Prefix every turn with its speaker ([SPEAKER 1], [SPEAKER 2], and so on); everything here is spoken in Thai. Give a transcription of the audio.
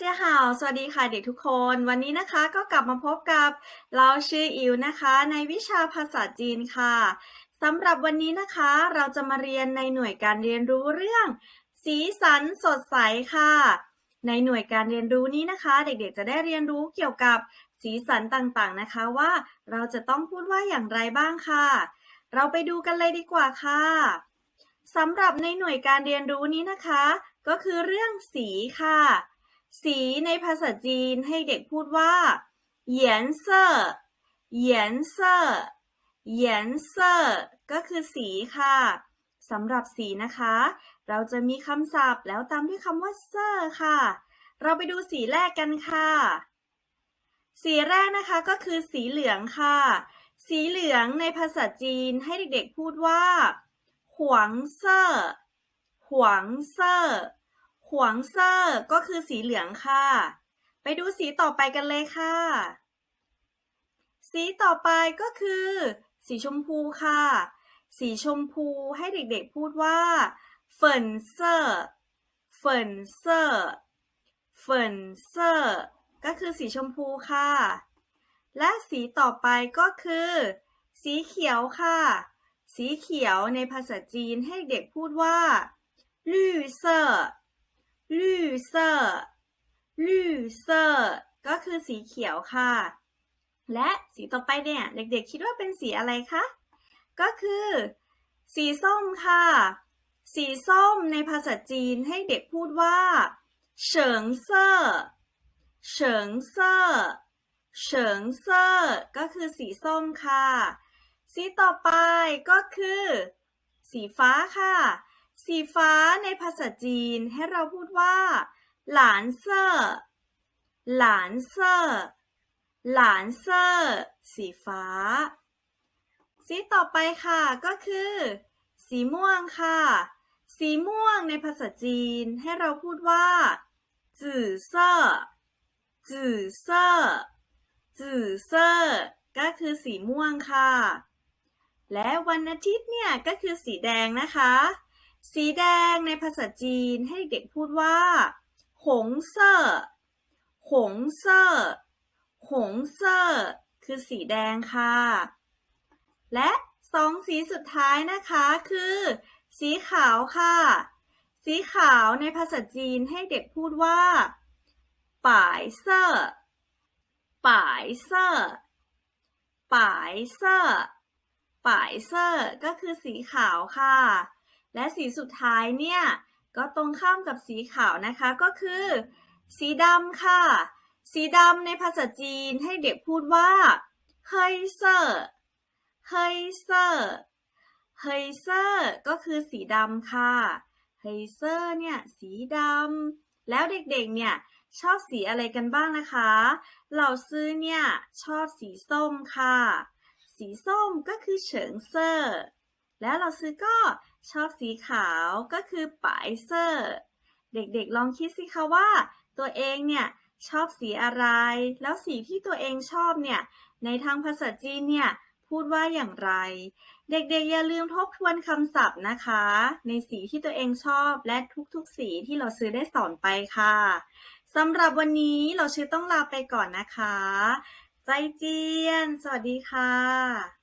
[SPEAKER 1] ฮาวสวัสดีค่ะเด็กทุกคน วันนี้นะคะก็กลับมาพบกับเราชื่ออิวนะคะ ในวิชาภาษาจีนค่ะสำหรับวันนี้นะคะ เราจะมาเรียนในหน่วยการเรียนรู้เรื่อง สีสันสดใสค่ะ ในหน่วยการเรียนรู้นี้นะคะ เด็กๆ จะได้เรียนรู้เกี่ยวกับสีสันต่างๆนะคะว่าเราจะต้องพูดว่าอย่างไรบ้างค่ะ เราไปดูกันเลยดีกว่าค่ะสำหรับในหน่วยการเรียนรู้นี้นะคะ ก็คือเรื่องสีค่ะ สีในภาษาจีนให้เด็กพูดว่าเหยียนเซอร์เหยียนเซอร์เหยียนเซอร์ก็คือสีค่ะสำหรับสีนะคะ เราจะมีคำศัพท์แล้วตามด้วยคำว่าเซอร์ค่ะ เราไปดูสีแรกกันค่ะ สีแรกนะคะก็คือสีเหลืองค่ะ สีเหลืองในภาษาจีนให้เด็กๆพูดว่า หวงเซอร์หวงเซอร์ หวงเซอร์ก็คือสีเหลืองค่ะ ไปดูสีต่อไปกันเลยค่ะ สีต่อไปก็คือ สีชมพูค่ะ สีชมพูให้เด็กๆพูดว่าเฟินเซอร์เฟินเซอร์เฟินเซอร์ก็คือสีชมพูค่ะ และสีต่อไปก็คือ สีเขียวค่ะ สีเขียวในภาษาจีนให้เด็กพูดว่าลู่เซอร์ ลู่เซอร์ลู่เซอร์ก็คือสีเขียวค่ะ และสีต่อไปเนี่ยเด็กๆคิดว่าเป็นสีอะไรคะ ก็คือ สีส้มค่ะ สีส้มในภาษาจีนให้เด็กพูดว่าเฉิงเซอร์เฉิงเซอร์เฉิงเซอร์ก็คือสีส้มค่ะ สีต่อไปก็คือ สีฟ้าค่ะ สีฟ้าในภาษาจีนให้เราพูดว่าหลานเซอร์หลานเซอร์หลานเซอร์สีฟ้า สีต่อไปค่ะก็คือ สีม่วงค่ะ สีม่วงในภาษาจีนให้เราพูดว่าจื่อเซอร์จื่อเซอร์จื่อเซอร์ก็คือสีม่วงค่ะ และวันอาทิตย์เนี่ยก็คือสีแดงนะคะ สีแดงในภาษาจีนให้เด็กพูดว่า หงเซอร์ หงเซอร์ หงเซอร์ คือสีแดงค่ะ และสองสีสุดท้ายนะคะคือ สีขาวค่ะ สีขาวในภาษาจีนให้เด็กพูดว่าป่ายเซอร์ป่ายเซอร์ป่ายเซอร์ป่ายเซอร์ก็คือสีขาวค่ะ และสีสุดท้ายเนี่ย ก็ตรงข้ามกับสีขาวนะคะก็คือ สีดำค่ะ สีดำในภาษาจีนให้เด็กพูดว่าเฮยเซอร์เฮยเซอร์เฮยเซอร์ก็คือสีดำค่ะเฮยเซอร์เนี่ยสีดำแล้วเด็กๆเนี่ยชอบสีอะไรกันบ้างนะคะเหล่าซื้อเนี่ยชอบสีส้มค่ะ สีส้มก็คือเฉิงเซอร์ แล้วเราซื้อก็ชอบสีขาวก็คือปายเซอร์ เด็กๆลองคิดสิคะว่า ตัวเองเนี่ยชอบสีอะไร แล้วสีที่ตัวเองชอบเนี่ยในทางภาษาจีนเนี่ยพูดว่าอย่างไร เด็กๆอย่าลืมทบทวนคำศัพท์นะคะ ในสีที่ตัวเองชอบและทุกๆสีที่เราซื้อได้สอนไปค่ะสำหรับวันนี้เราชื่อต้องลาไปก่อนนะคะ ใจเจียน สวัสดีค่ะ